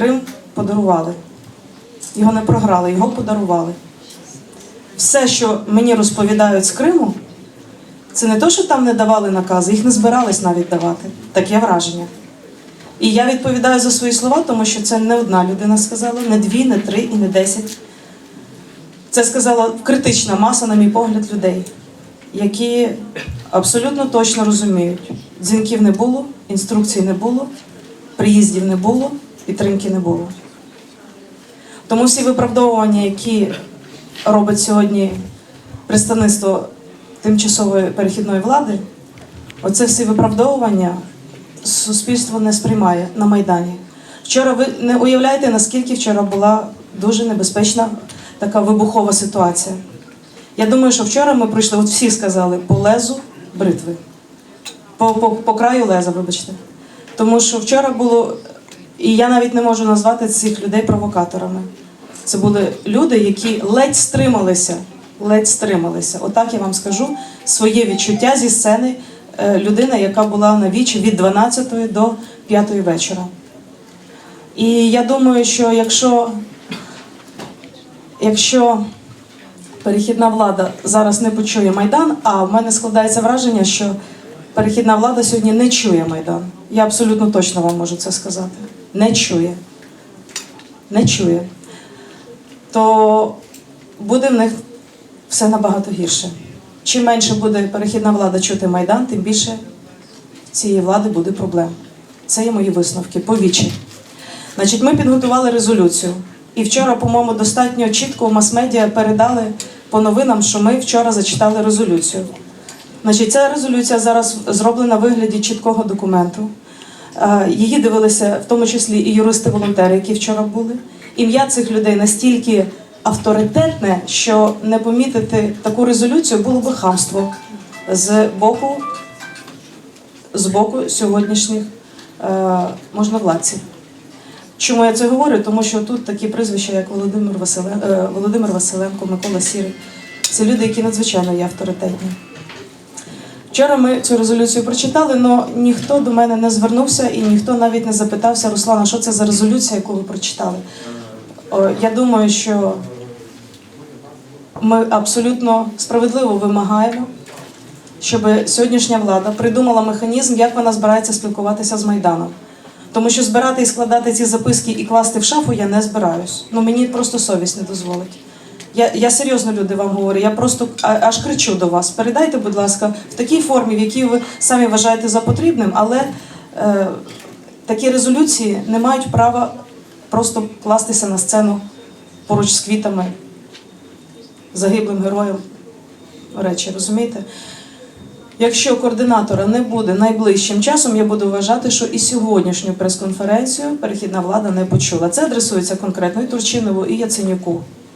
Крим подарували. Його не програли, його подарували. Все, що мені розповідають з Криму, це не то, що там не давали накази, їх не збирались навіть давати. Таке враження. І я відповідаю за свої слова, тому що це не одна людина сказала, не дві, не три і не десять. Це сказала критична маса, на мій погляд, людей, які абсолютно точно розуміють, дзвінків не було, інструкцій не було, приїздів не було, підтримки не було. Тому всі виправдовування, які робить сьогодні представництво тимчасової перехідної влади, оце всі виправдовування суспільство не сприймає на Майдані. Вчора ви не уявляєте, наскільки вчора була дуже небезпечна така вибухова ситуація. Я думаю, що вчора ми прийшли, от всі сказали, по лезу бритви, по, по, по краю леза, вибачте. Тому що вчора було, і я навіть не можу назвати цих людей провокаторами. Це були люди, які ледь стрималися, ледь стрималися. Отак я вам скажу своє відчуття зі сцени е, людина, яка була на вічі від 12 до 5 вечора. І я думаю, що якщо, якщо перехідна влада зараз не почує Майдан, а в мене складається враження, що перехідна влада сьогодні не чує Майдан. Я абсолютно точно вам можу це сказати. Не чує. Не чує. То буде в них все набагато гірше. Чим менше буде перехідна влада чути Майдан, тим більше цієї влади буде проблем. Це є мої висновки повічі. Значить, ми підготували резолюцію. І вчора, по-моєму, достатньо чітко в мас-медіа передали по новинам, що ми вчора зачитали резолюцію. Значить, ця резолюція зараз зроблена в вигляді чіткого документу. Е, Її дивилися в тому числі і юристи-волонтери, які вчора були. Ім'я цих людей настільки авторитетне, що не помітити таку резолюцію було би хамство з боку, з боку сьогоднішніх е, можновладців. Чому я це говорю? Тому що тут такі прізвища, як Володимир, Василен... е, Володимир Василенко, Микола Сірий. Це люди, які надзвичайно є авторитетні. Вчора ми цю резолюцію прочитали, але ніхто до мене не звернувся і ніхто навіть не запитався, Руслана, що це за резолюція, яку ви прочитали. Я думаю, що ми абсолютно справедливо вимагаємо, щоб сьогоднішня влада придумала механізм, як вона збирається спілкуватися з Майданом. Тому що збирати і складати ці записки і класти в шафу я не збираюсь. Ну мені просто совість не дозволить. Я, я серйозно люди вам говорю, я просто аж кричу до вас. Передайте, будь ласка, в такій формі, в якій ви самі вважаєте за потрібним, але е, такі резолюції не мають права просто кластися на сцену поруч з квітами, загиблим героям речі, розумієте? Якщо координатора не буде найближчим часом, я буду вважати, що і сьогоднішню прес-конференцію перехідна влада не почула. Це адресується конкретно і Турчинову, і Яценюку.